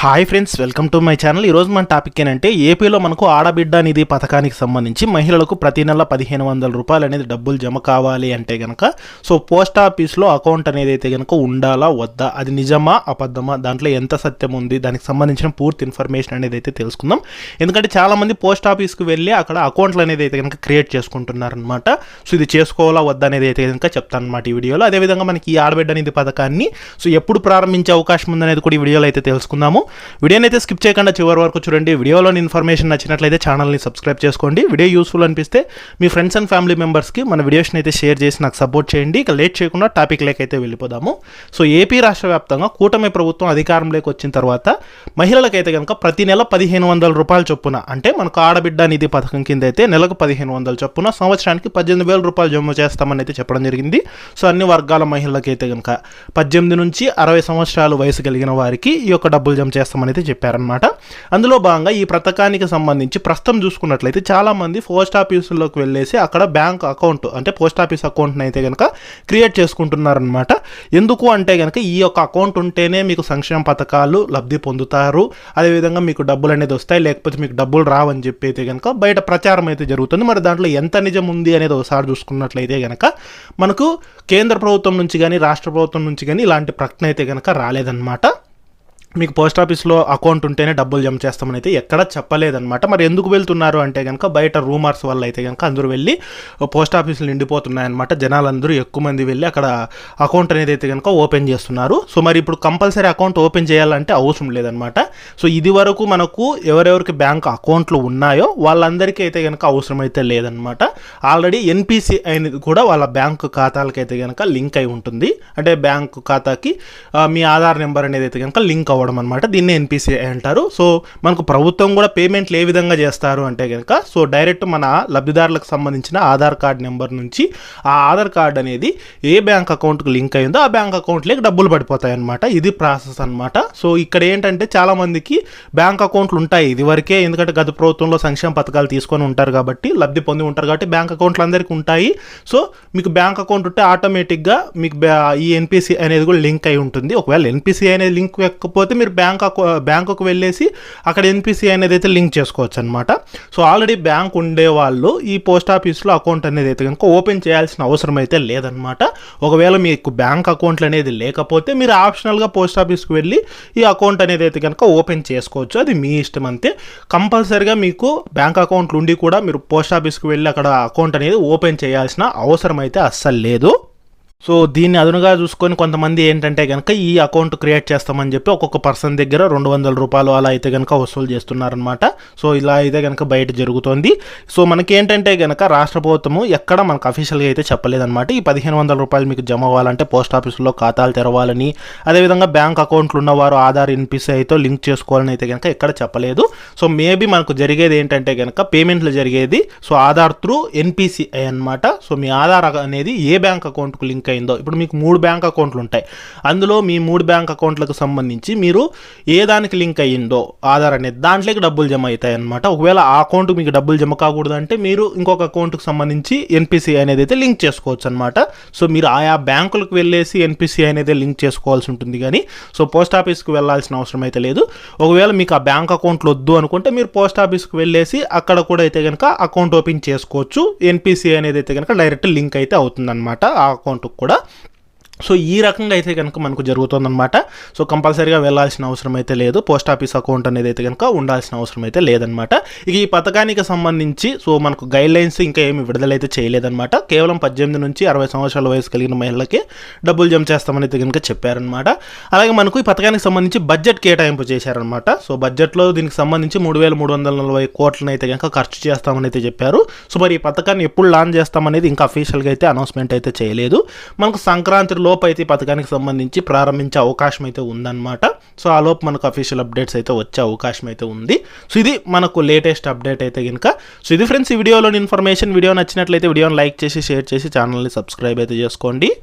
Hi friends welcome to my channel. ఈరోజు మన topic ఏంటంటే ఏపీలో మనకు ఆడబిడ్డ నిధి పథకానికి సంబంధించి మహిళలకు ప్రతి నెల పదిహేను వందల రూపాయలు అనేది డబ్బులు జమ కావాలి అంటే కనుక సో పోస్ట్ ఆఫీస్లో అకౌంట్ అనేది అయితే కనుక ఉండాలా వద్దా? అది నిజమా అబద్ధమా? దాంట్లో ఎంత సత్యం ఉంది? దానికి సంబంధించిన పూర్తి ఇన్ఫర్మేషన్ అనేది అయితే తెలుసుకుందాం. ఎందుకంటే చాలామంది పోస్ట్ ఆఫీస్కి వెళ్ళి అక్కడ అకౌంట్లు అనేది అయితే కనుక క్రియేట్ చేసుకుంటున్నారనమాట సో ఇది చేసుకోవాలా వద్దా అనేది అయితే కనుక చెప్తాను అనమాట ఈ వీడియోలో. అదేవిధంగా మనకి ఈ ఆడబిడ్డ నిధి పథకాన్ని సో ఎప్పుడు ప్రారంభించే అవకాశం ఉందనేది కూడా ఈ వీడియోలో అయితే తెలుసుకుందాము. వీడియోని అయితే స్కిప్ చేయకుండా చివరి వరకు చూడండి. వీడియోలోని ఇన్ఫర్మేషన్ నచ్చినట్లయితే ఛానల్ని సబ్స్క్రైబ్ చేసుకోండి. వీడియో యూస్ఫుల్ అనిపిస్తే మీ ఫ్రెండ్స్ అండ్ ఫ్యామిలీ మెంబర్స్కి మన వీడియోస్ని అయితే షేర్ చేసి నాకు సపోర్ట్ చేయండి. ఇక లేట్ చేయకుండా టాపిక్ లేకైతే అయితే వెళ్ళిపోదాము. సో ఏపీ రాష్ట్ర వ్యాప్తంగా కూటమి ప్రభుత్వం అధికారంలోకి వచ్చిన తర్వాత మహిళలకైతే కనుక ప్రతి నెల పదిహేను వందల రూపాయల చొప్పున అంటే మనకు ఆడబిడ్డ నిధి పథకం కింద అయితే నెలకు పదిహేను వందల చొప్పున సంవత్సరానికి పద్దెనిమిది వేల రూపాయలు జమ చేస్తామని అయితే చెప్పడం జరిగింది. సో అన్ని వర్గాల మహిళలకైతే కనుక పద్దెనిమిది నుంచి అరవై సంవత్సరాలు వయసు కలిగిన వారికి ఈ యొక్క డబ్బులు జమ చేస్తామని చెప్పారనమాట అందులో భాగంగా ఈ పథకానికి సంబంధించి ప్రస్తుతం చూసుకున్నట్లయితే చాలామంది పోస్ట్ ఆఫీసుల్లోకి వెళ్ళేసి అక్కడ బ్యాంక్ అకౌంట్ అంటే పోస్ట్ ఆఫీస్ అకౌంట్ని అయితే కనుక క్రియేట్ చేసుకుంటున్నారనమాట ఎందుకు అంటే కనుక ఈ యొక్క అకౌంట్ ఉంటేనే మీకు సంక్షేమ పథకాలు లబ్ధి పొందుతారు. అదేవిధంగా మీకు డబ్బులు అనేది వస్తాయి లేకపోతే మీకు డబ్బులు రావని చెప్పి అయితే కనుక బయట ప్రచారం అయితే జరుగుతుంది. మరి దాంట్లో ఎంత నిజం ఉంది అనేది ఒకసారి చూసుకున్నట్లయితే కనుక మనకు కేంద్ర ప్రభుత్వం నుంచి కానీ రాష్ట్ర ప్రభుత్వం నుంచి కానీ ఇలాంటి ప్రకటన అయితే కనుక రాలేదన్నమాట. మీకు పోస్ట్ ఆఫీస్లో అకౌంట్ ఉంటేనే డబ్బులు జమ చేస్తామని అయితే ఎక్కడ చెప్పలేదన్నమాట. మరి ఎందుకు వెళ్తున్నారు అంటే కనుక బయట రూమర్స్ వల్ల అయితే కనుక అందరూ వెళ్ళి పోస్ట్ ఆఫీసులు నిండిపోతున్నాయన్నమాట. జనాలందరూ ఎక్కువ మంది వెళ్ళి అక్కడ అకౌంట్ అనేది అయితే కనుక ఓపెన్ చేస్తున్నారు. సో మరి ఇప్పుడు కంపల్సరీ అకౌంట్ ఓపెన్ చేయాలంటే అవసరం లేదనమాట సో ఇది వరకు మనకు ఎవరెవరికి బ్యాంక్ అకౌంట్లు ఉన్నాయో వాళ్ళందరికీ అయితే కనుక అవసరం అయితే లేదనమాట ఆల్రెడీ ఎన్పిసి అనేది కూడా వాళ్ళ బ్యాంక్ ఖాతాలకి అయితే కనుక లింక్ అయి ఉంటుంది. అంటే బ్యాంకు ఖాతాకి మీ ఆధార్ నెంబర్ అనేది అయితే కనుక లింక్ అవ్వడం అనమాట దీన్ని ఎన్పిసి అంటారు. సో మనకు ప్రభుత్వం కూడా పేమెంట్లు ఏ విధంగా చేస్తారు అంటే కనుక సో డైరెక్ట్ మన లబ్ధిదారులకు సంబంధించిన ఆధార్ కార్డ్ నెంబర్ నుంచి ఆ ఆధార్ కార్డ్ అనేది ఏ బ్యాంక్ అకౌంట్కి లింక్ అయిందో ఆ బ్యాంక్ అకౌంట్లోకి డబ్బులు పడిపోతాయి అనమాట ఇది ప్రాసెస్ అనమాట సో ఇక్కడ ఏంటంటే చాలామందికి బ్యాంక్ అకౌంట్లు ఉంటాయి ఇది వరకే ఎందుకంటే గత ప్రభుత్వంలో సంక్షేమ పథకాలు తీసుకొని ఉంటారు కాబట్టి లబ్ధి పొంది ఉంటారు కాబట్టి బ్యాంక్ అకౌంట్లు అందరికీ ఉంటాయి. సో మీకు బ్యాంక్ అకౌంట్ ఉంటే ఆటోమేటిక్గా మీకు ఈ ఎన్పిసి అనేది కూడా లింక్ అయి ఉంటుంది. ఒకవేళ ఎన్పిసి అనేది లింక్ లేకపోతే మీరు బ్యాంక్ బ్యాంకుకు వెళ్ళేసి అక్కడ ఎన్పిసి అనేది అయితే లింక్ చేసుకోవచ్చు అనమాట సో ఆల్రెడీ బ్యాంక్ ఉండే వాళ్ళు ఈ పోస్ట్ ఆఫీస్లో అకౌంట్ అనేది అయితే కనుక ఓపెన్ చేయాల్సిన అవసరం అయితే లేదనమాట ఒకవేళ మీకు బ్యాంక్ అకౌంట్లు అనేది లేకపోతే మీరు ఆప్షనల్గా పోస్ట్ ఆఫీస్కి వెళ్ళి ఈ అకౌంట్ అనేది అయితే కనుక ఓపెన్ చేసుకోవచ్చు. అది మీ ఇష్టం అంతే. కంపల్సరిగా మీకు బ్యాంక్ అకౌంట్లు ఉండి కూడా మీరు పోస్ట్ ఆఫీస్కి వెళ్ళి అక్కడ అకౌంట్ అనేది ఓపెన్ చేయాల్సిన అవసరం అయితే అస్సలు లేదు. సో దీన్ని అదునుగా చూసుకొని కొంతమంది ఏంటంటే కనుక ఈ అకౌంట్ క్రియేట్ చేస్తామని చెప్పి ఒక్కొక్క పర్సన్ దగ్గర రెండు వందల రూపాయలు అలా అయితే కనుక వసూలు చేస్తున్నారనమాట సో ఇలా అయితే కనుక బయట జరుగుతోంది. సో మనకి ఏంటంటే కనుక రాష్ట్ర ప్రభుత్వము ఎక్కడ మనకు అఫీషియల్గా అయితే చెప్పలేదన్నమాట. ఈ పదిహేను వందల రూపాయలు మీకు జమ అవ్వాలంటే పోస్ట్ ఆఫీసులో ఖాతాలు తెరవాలని అదేవిధంగా బ్యాంక్ అకౌంట్లు ఉన్నవారు ఆధార్ ఎన్పిసిఐతో లింక్ చేసుకోవాలని అయితే కనుక ఎక్కడ చెప్పలేదు. సో మేబీ మనకు జరిగేది ఏంటంటే కనుక పేమెంట్లు జరిగేది. సో ఆధార్ త్రూ ఎన్పిసిఐ అన్నమాట. సో మీ ఆధార్ అనేది ఏ బ్యాంక్ అకౌంట్కు లింక్ అయిందో. ఇప్పుడు మీకు మూడు బ్యాంక్ అకౌంట్లు ఉంటాయి. అందులో మీ మూడు బ్యాంక్ అకౌంట్లకు సంబంధించి మీరు ఏ దానికి లింక్ అయ్యిందో ఆధార్ అనేది దాంట్లోకి డబ్బులు జమ అవుతాయి అనమాట ఒకవేళ ఆ అకౌంట్ మీకు డబ్బులు జమ కాకూడదు అంటే మీరు ఇంకొక అకౌంట్కి సంబంధించి ఎన్పిసి అనేది అయితే లింక్ చేసుకోవచ్చు అనమాట సో మీరు ఆయా బ్యాంకులకు వెళ్ళేసి ఎన్పిసి అనేది లింక్ చేసుకోవాల్సి ఉంటుంది కానీ సో పోస్ట్ ఆఫీస్కి వెళ్ళాల్సిన అవసరం అయితే లేదు. ఒకవేళ మీకు ఆ బ్యాంక్ అకౌంట్లు వద్దు అనుకుంటే మీరు పోస్ట్ ఆఫీస్కి వెళ్ళేసి అక్కడ కూడా అయితే కనుక అకౌంట్ ఓపెన్ చేసుకోవచ్చు. ఎన్పిసి అనేది అయితే కనుక డైరెక్ట్ లింక్ అయితే అవుతుందన్నమాట ఆ అకౌంట్కి. కూడా సో ఈ రకంగా అయితే కనుక మనకు జరుగుతుందన్నమాట. సో కంపల్సరీగా వెళ్ళాల్సిన అవసరం అయితే లేదు. పోస్ట్ ఆఫీస్ అకౌంట్ అనేది అయితే కనుక ఉండాల్సిన అవసరం అయితే లేదనమాట ఇక ఈ పథకానికి సంబంధించి సో మనకు గైడ్ లైన్స్ ఇంకా ఏమి విడుదలైతే చేయలేదన్నమాట. కేవలం పద్దెనిమిది నుంచి అరవై సంవత్సరాల వయసు కలిగిన మహిళలకి డబ్బులు జమ చేస్తామని అయితే కనుక చెప్పారనమాట అలాగే మనకు ఈ పథకానికి సంబంధించి బడ్జెట్ కేటాయింపు చేశారనమాట సో బడ్జెట్లో దీనికి సంబంధించి మూడు వేల మూడు వందల నలభై కోట్లను అయితే కనుక ఖర్చు చేస్తామని అయితే చెప్పారు. సో మరి ఈ పథకాన్ని ఎప్పుడు లాంచ్ చేస్తామనేది ఇంకా అఫీషియల్గా అయితే అనౌన్స్మెంట్ అయితే చేయలేదు. మనకు సంక్రాంతి లోపు అయితే ఈ పథకానికి సంబంధించి ప్రారంభించే అవకాశం అయితే ఉందన్నమాట. సో ఆ లోపు మనకు అఫీషియల్ అప్డేట్స్ అయితే వచ్చే అవకాశం అయితే ఉంది. సో ఇది మనకు లేటెస్ట్ అప్డేట్ అయితే కనుక సో ఇది ఫ్రెండ్స్ ఈ వీడియోలోని ఇన్ఫర్మేషన్ వీడియో నచ్చినట్లయితే వీడియోని లైక్ చేసి షేర్ చేసి ఛానల్ని సబ్స్క్రైబ్ అయితే చేసుకోండి.